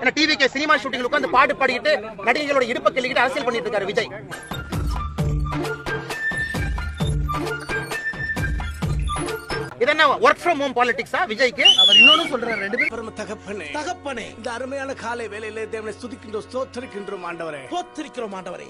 ஏன்னா டிவிக்கு cinema shooting உட்காந்து பாட்டு பாடிக்கிட்டு நடிகைகளோட இடுப்பை கிள்ளிக்கிட்டு அரசியல் பண்ணிட்டு இருக்காரு விஜய். இது என்ன ஒர்க் ஃப்ரம் ஹோம் பாலிடிக்ஸா விஜய்க்கு? அவர் இன்னொன்னு சொல்றாரு ரெண்டு பேரும் பரம தகப்பனே. தகப்பனே. இந்த அருமையான காலை வேலையிலே தேவனை ஸ்துதிக்கின்றோம் ஸ்தோத்திரிக்கின்றோம் ஆண்டவரே. போத்திருக்கிறோம் ஆண்டவரை.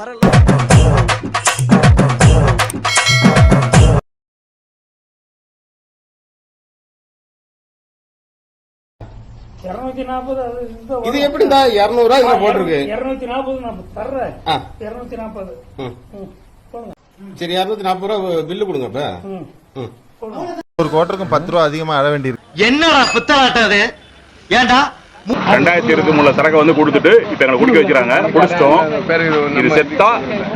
இருநூத்தி நாற்பது அது இந்த இது எப்படிடா? இருநூறுவா இதுல போட்டிருக்கு. இருநூத்தி நாற்பது நான் தர்றேன். ஆ. இருநூத்தி நாற்பது. ம். ம். போடுங்க சரி இரநூத்தி நாற்பது ரூபா பில்லு கொடுங்க இப்ப ம். ம். போடுங்க ஒரு குவார்டருக்கும் பத்து ரூபா அதிகமா அழ வேண்டியிருக்கு. என்னடா பித்தலாட்டம் அது? ஏன்டா? ரெண்டாயிரத்தி இருபத்தி மூணுல சரக்கு வந்து கொடுத்துட்டு இப்ப எங்களை குடிக்க வச்சுறாங்க. குடிச்சிட்டோம். இது செத்தா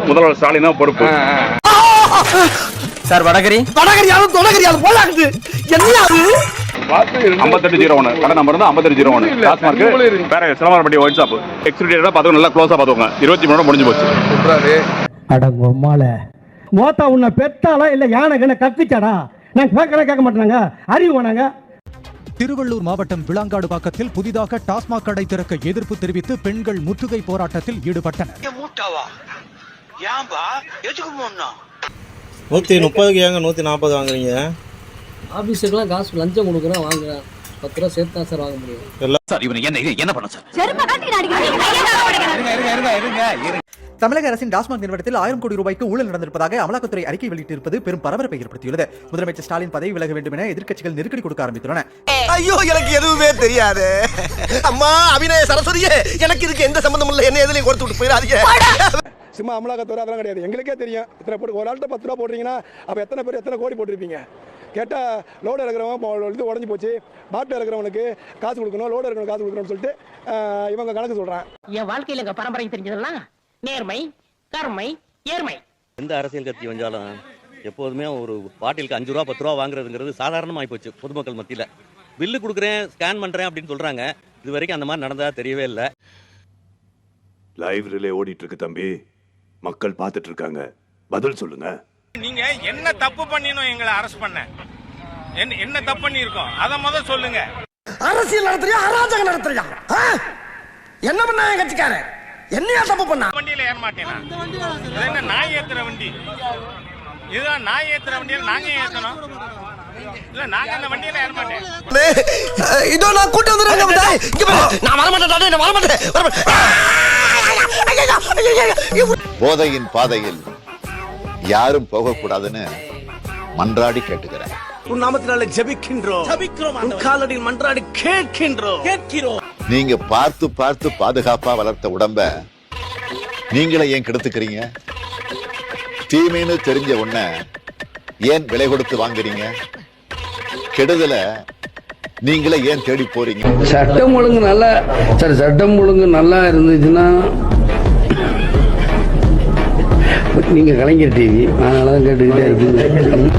முதல்வர் ஸ்டாலின் தான் பொறுப்பு. சார் வடகரி? வடகரியாலும் தொடகரியாலும் போலாக்குது. என்ன அது? ஐம்பத்தெட்டு ஜீரோ ஒன்று கடை நம்பர் வந்து ஐம்பத்தெட்டு ஜீரோ ஒன்று டாஸ்மார்க் வேற சிலம்பரப்பட்டி ஒயிட் ஷாப் எக்ஸ்பிரிட்டா பார்த்து நல்லா க்ளோஸா பார்த்துக்கோங்க. இருபத்தி மூணு முடிஞ்சு போச்சு. அடங்கொம்மால மோத்தா உன்னை பெத்தாளா இல்ல யானை கண்ண கக்குச்சாடா? நான் கேட்கறேன் கேட்க மாட்டேனாங்க. அறிவு வேணாங்க. திருவள்ளூர் மாவட்டம் விளாங்காடு பாக்கத்தில் புதிதாக டாஸ்மாக் கடை திறக்க எதிர்ப்பு தெரிவித்து பெண்கள் முற்றுகை போராட்டத்தில் ஈடுபட்டனர். நூத்தி முப்பதுக்கு ஏங்க நூத்தி நாற்பது வாங்குறீங்க? ஆபீஸுக்குலாம் காசு லஞ்சம் கொடுக்குறேன் வாங்குறேன் பத்து ரூபா சேர்த்து தான் சார் வாங்க முடியும். சார் இவனை என்ன என்ன பண்ண சார்? தமிழக அரசின் டாஸ்மாக் நிறுவனத்தில் ஆயிரம் கோடி ரூபாய்க்கு ஊழல் நடந்திருப்பதாக அமலாக்கத்துறை அறிக்கை வெளியிட்டிருப்பது பெரும் பரபரப்பை ஏற்படுத்தியுள்ளது. முதலமைச்சர் ஸ்டாலின் பதவி விலக வேண்டும் என எதிர்க்கட்சிகள் நெருக்கடி கொடுக்க ஆரம்பித்துள்ளன. ஐயோ எனக்கு எதுவுமே தெரியாது. அம்மா அபிநய சரஸ்வதியே எனக்கு இதுக்கு எந்த சம்பந்தம் இல்ல. என்ன எதுலயும் கொடுத்து விட்டு போயிடாதீங்க. சும்மா அமலாக்கத்துறை அதெல்லாம் கிடையாது. எங்களுக்கே தெரியும். இத்தனை போட்டு ஒரு ஆள்கிட்ட பத்து ரூபா போடுறீங்கன்னா அப்போ எத்தனை பேர் எத்தனை கோடி போட்டிருப்பீங்க? கேட்டால் லோடு இறக்குறவன் இது உடஞ்சி போச்சு. பாட்டில் இறக்குறவனுக்கு காசு கொடுக்கணும் லோடு இறக்கணும் காசு கொடுக்கணும்னு சொல்லிட்டு இவங்க கணக்கு சொல்கிறான் என் வாழ்க்கையில எங்க பரம்பரை தெரிஞ்சதெல்லாம் நேர்மை கருமை ஏர்மை எந்த அரசியல் கட்சி வந்தாலும் எப்போதுமே ஒரு பாட்டிலுக்கு அஞ்சு ரூபா பத்து ரூபா வாங்குறதுங்கிறது சாதாரணமாகி போச்சு பொதுமக்கள் மத்தியில். பில்லு கொடுக்குறேன் ஸ்கேன் பண்ணுறேன் அப்படின்னு சொல்கிறாங்க இது வரைக்கும் அந்த மாதிரி நடந்ததா தெரியவே இல்லை. லைவ் ரிலே ஓடிட்டு இருக்கு தம்பி. மக்கள் பார்த்துட்டு இருக்காங்க. பதில் சொல்லுங்க. நீங்க என்ன தப்பு பண்ணினோம் எங்களை அரெஸ்ட் பண்ண. என்ன என்ன தப்பு பண்ணிருக்கோம் அத முத சொல்லுங்க. அரசியல் நடத்துறியா? அராஜகம் நடத்துறியா? ஆ? என்ன பண்ணா என் கட்சிக்காரன்? என்னையா தப்பு பண்ணா? வண்டியில ஏற மாட்டேனா? இது என்ன நாய் ஏத்துற வண்டி? இதுதான் நாய் ஏத்துற வண்டியில நாங்க ஏத்தணும்? இல்ல நாங்க அந்த வண்டியில ஏற மாட்டேன். இதோ நான் கூட்டி வந்துடுறேன் இங்க பாரு. நான் வரமாட்டேன் நான் வரமாட்டேன் வரமாட்டேன் போதையின் பாதையில் யாரும் போகக்கூடாதுன்னு மன்றாடி கேட்டுக்கிறேன். உன் நாமத்தினால ஜெபிக்கின்றோம். ஜெபிக்கிறோம் காலடியில் மன்றாடி கேட்கின்றோம். கேட்கிறோம். நீங்க பார்த்து பார்த்து பாதுகாப்பா வளர்த்த உடம்ப நீங்களே ஏன் கெடுத்துக்கிறீங்க? தீமைன்னு தெரிஞ்ச உடன ஏன் விலை கொடுத்து வாங்குறீங்க? கெடுதல நீங்களே ஏன் தேடி போறீங்க? சட்டம் ஒழுங்கு நல்லா சரி சட்டம் ஒழுங்கு நல்லா இருந்துச்சுன்னா நீங்க கலைஞர் டிவி அதனாலதான் கேட்டுக்கிட்டே இருக்கீங்க.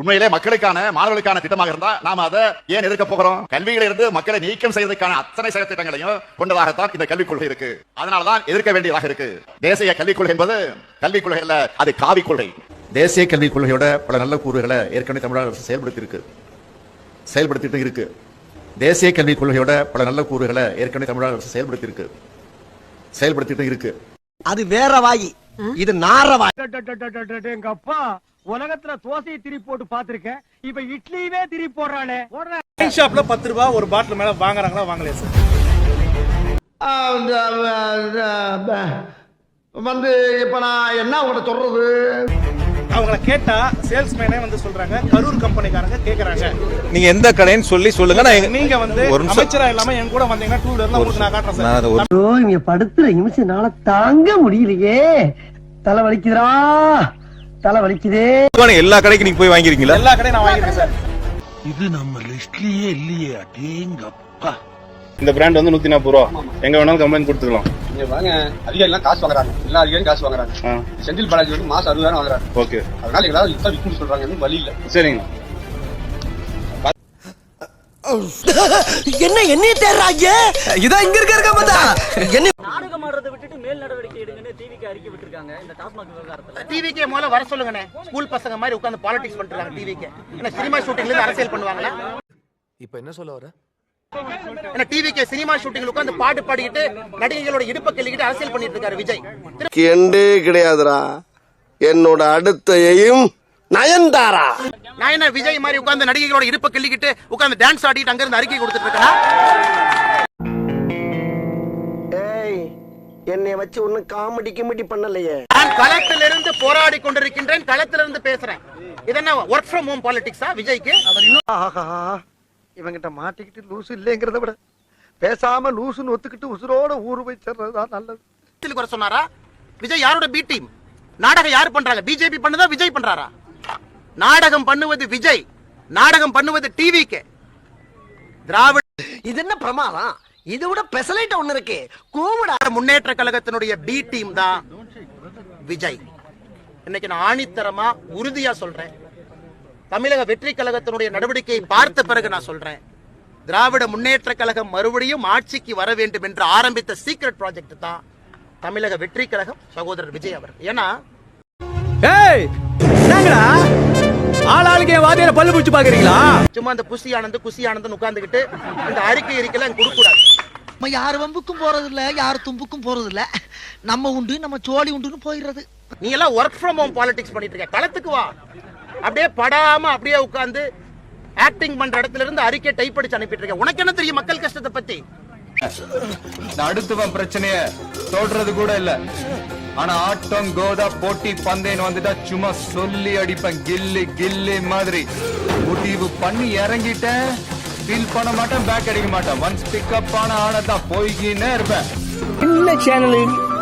உண்மையிலே மக்களுக்கான மாணவர்களுக்கான திட்டமாக இருந்தா நாம அதை ஏன் எதிர்க்க போகிறோம்? கல்வியில இருந்து மக்களை நீக்கம் செய்வதற்கான அத்தனை செயல் திட்டங்களையும் கொண்டதாகத்தான் இந்த கல்விக் கொள்கை இருக்கு. அதனாலதான் எதிர்க்க வேண்டியதாக இருக்கு. தேசிய கல்விக் கொள்கை என்பது கல்விக் கொள்கை அல்ல அது காவி கொள்கை. தேசிய கல்விக் கொள்கையோட பல நல்ல கூறுகளை ஏற்கனவே தமிழக அரசு செயல்படுத்தி இருக்கு செயல்படுத்திட்டு இருக்கு. தேசிய கல்விக் கொள்கையோட பல நல்ல கூறுகளை ஏற்கனவே தமிழக அரசு செயல்படுத்தி இருக்கு செயல்படுத்திட்டு இருக்கு. அது வேற வாயி இது நார வாய் எங்க அப்பா உலகத்துல தோசையை திரி போட்டு பாத்திருக்கேன் இப்ப இட்லியவே திரி போடுறானே ஷாப்ல பத்து ரூபாய் ஒரு பாட்டில் மேல வாங்குறாங்களா வாங்கலையா சார் வந்து இப்ப நான் என்ன உங்கள்ட்ட சொல்றது அவங்கள கேட்டா சேல்ஸ்மேனே வந்து சொல்றாங்க கரூர் கம்பெனிக்காரங்க கேக்குறாங்க. நீங்க எந்த கடைன்னு சொல்லி சொல்லுங்க. நான் நீங்க வந்து ஒரு. அமைச்சரா இல்லாம என் கூட வந்தீங்கன்னா டூ வீலர்ல உங்களுக்கு நான் காட்டுறேன் சார். ஐயோ இங்க படுத்துற நிமிஷம்னால தாங்க முடியலையே. தலை வலிக்குதுடா. தலை வலிக்குதே. எல்லா கடைக்கும் நீங்க போய் வாங்கிருக்கீங்களா? எல்லா கடையும் நான் வாங்கியிருக்கேன் சார். இது நம்ம லிஸ்ட்லயே இல்லையே அடேங்கப்பா. இந்த பிராண்ட் வந்து நூத்தி நாற்பது ரூபா எங்க வேணாலும் கம்ப்ளைண்ட் கொடுத்துக்கலாம். நீங்க வாங்க அதிகாரிலாம் காசு வாங்குறாங்க. எல்லா அதிகாரியும் காசு வாங்குறாங்க. செந்தில் பாலாஜி வந்து மாசம் அறுபதாயிரம் வாங்குறாங்க ஓகே. அதனால எங்களால இதான் விற்கும் சொல்றாங்க வழி இல்ல. சரிங்க. என்ன என்னைய தேடுறாங்க இதான் இங்க இருக்க இருக்க பார்த்தா. என்ன? நாடகம் ஆடுறதை விட்டுட்டு மேல் நடவடிக்கை எடுங்கன்னு டிவிக்கு அறிக்கை விட்டுருக்காங்க. இந்த டாஸ்மாக் விவகாரத்துல. டிவிக்கே முதல்ல வர சொல்லுங்கண்ணே. ஸ்கூல் பசங்க மாதிரி உட்காந்து பாலிடிக்ஸ் இருக்காங்க டிவிக்கு ஏன்னா சினிமா ஷூட்டிங்ல இருந்து அரசியல் பண்ணுவாங்களா? இப்போ என்ன சொல்ல வர? ஏன்னா டிவிக்கு சினிமா ஷூட்டிங்ல உட்காந்து பாட்டு பாடிக்கிட்டு நடிகைகளோட இடுப்பை கிள்ளிக்கிட்டு அரசியல் பண்ணிட்டு இருக்காரு விஜய். கெண்டே கிடையாதுடா. என்னோட அடுத்த எய்ம் நயன்தாரா? நான் என்ன விஜய் மாதிரி உட்கார்ந்து நடிகைகளோட இடுப்பை கிள்ளிக்கிட்டு உட்கார்ந்து டான்ஸ் ஆடிட்டு அங்க இருந்து அறிக்கை கொடுத்துட்டு இருக்கேன்? ஏய் என்னைய வச்சு ஒன்னும் காமெடி கிமெடி பண்ணலையே. நான் களத்திலிருந்து போராடி கொண்டிருக்கின்றேன் களத்திலிருந்து பேசுறேன். இது என்ன ஒர்க் ஃப்ரம் ஹோம் பாலிடிக்ஸா விஜய்க்கு? அவர் இன்னும் ஆஹா. இவங்கிட்ட மாட்டிக்கிட்டு லூசு இல்லைங்கிறத விட பேசாம லூசுன்னு ஒத்துக்கிட்டு உசுரோட ஊரு போய் சேர்றதுதான் நல்லது. வர சொன்னாரா? விஜய் யாரோட பி டீம் நாடகம் யார் பண்றாங்க? பிஜேபி பண்ணுதா விஜய் பண்றாரா? நாடகம் பண்ணுவது விஜய் நாடகம் பண்ணுவது டிவிக்கு திராவிட இது என்ன பிரமாதம்? இது விட பெசலைட் ஒண்ணு இருக்கு. கூவிடா. முன்னேற்ற கழகத்தினுடைய பி டீம் தான் விஜய். இன்னைக்கு நான் ஆணித்தரமா உறுதியா சொல்றேன். தமிழக வெற்றி கழகத்தினுடைய நடவடிக்கையை பார்த்த பிறகு நான் சொல்றேன். திராவிட முன்னேற்ற கழகம் மறுபடியும் ஆட்சிக்கு வர வேண்டும் என்று ஆரம்பித்த சீக்ரெட் ப்ராஜெக்ட் தான் தமிழக வெற்றி கழகம் சகோதரர் விஜய் அவர் ஏன்னா ஏய் என்னங்கடா? ஆளாளுக்கு வாதியில பல்லு பிடிச்சு பாக்குறீங்களா சும்மா அந்த புசி ஆனந்த் குசி ஆனந்த் உட்கார்ந்துகிட்டு இந்த அறிக்கை அறிக்கைலாம் கொடுக்க கூடாது நம்ம யார் வம்புக்கும் போறது இல்ல யார் தும்புக்கும் போறது இல்ல நம்ம உண்டு நம்ம சோழி உண்டுன்னு போயிடுறது. நீ எல்லாம் ஒர்க் ஃப்ரம் ஹோம் பாலிடிக்ஸ் பண்ணிட்டு இருக்க. களத்துக்கு வா. அப்படியே படாம அப்படியே உட்கார்ந்து ஆக்டிங் பண்ற இடத்துல இருந்து அறிக்கை டைப் அடிச்சு அனுப்பிட்டு இருக்க உனக்கு என்ன தெரியும் மக்கள் கஷ்டத்தை பத்தி? அடுத்தவன் பிரச்சனைய தோடுறது கூட இல்ல. ஆனா ஆட்டம் கோதா போட்டி பந்தேன்னு வந்துட்டா சும்மா சொல்லி அடிப்பேன். கில்லி கில்லி மாதிரி. முடிவு பண்ணி இறங்கிட்டேன். ஃபீல் பண்ண மாட்டேன் பேக் அடிக்க மாட்டேன். ஒன்ஸ் பிக்கப் ஆன ஆனதான் போய்கினே இருப்பேன். சின்ன சேனல்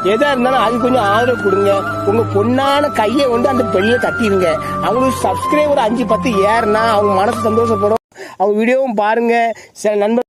எதா இருந்தாலும் அது கொஞ்சம் ஆதரவு கொடுங்க. உங்க பொண்ணான கையை வந்து அந்த பெண்ணில தட்டிடுங்க அவங்களுக்கு சப்ஸ்கிரைபர் அஞ்சு பத்து ஏறுனா அவங்க மனசு சந்தோஷப்படும். அவங்க வீடியோவும் பாருங்க. சில நண்பர்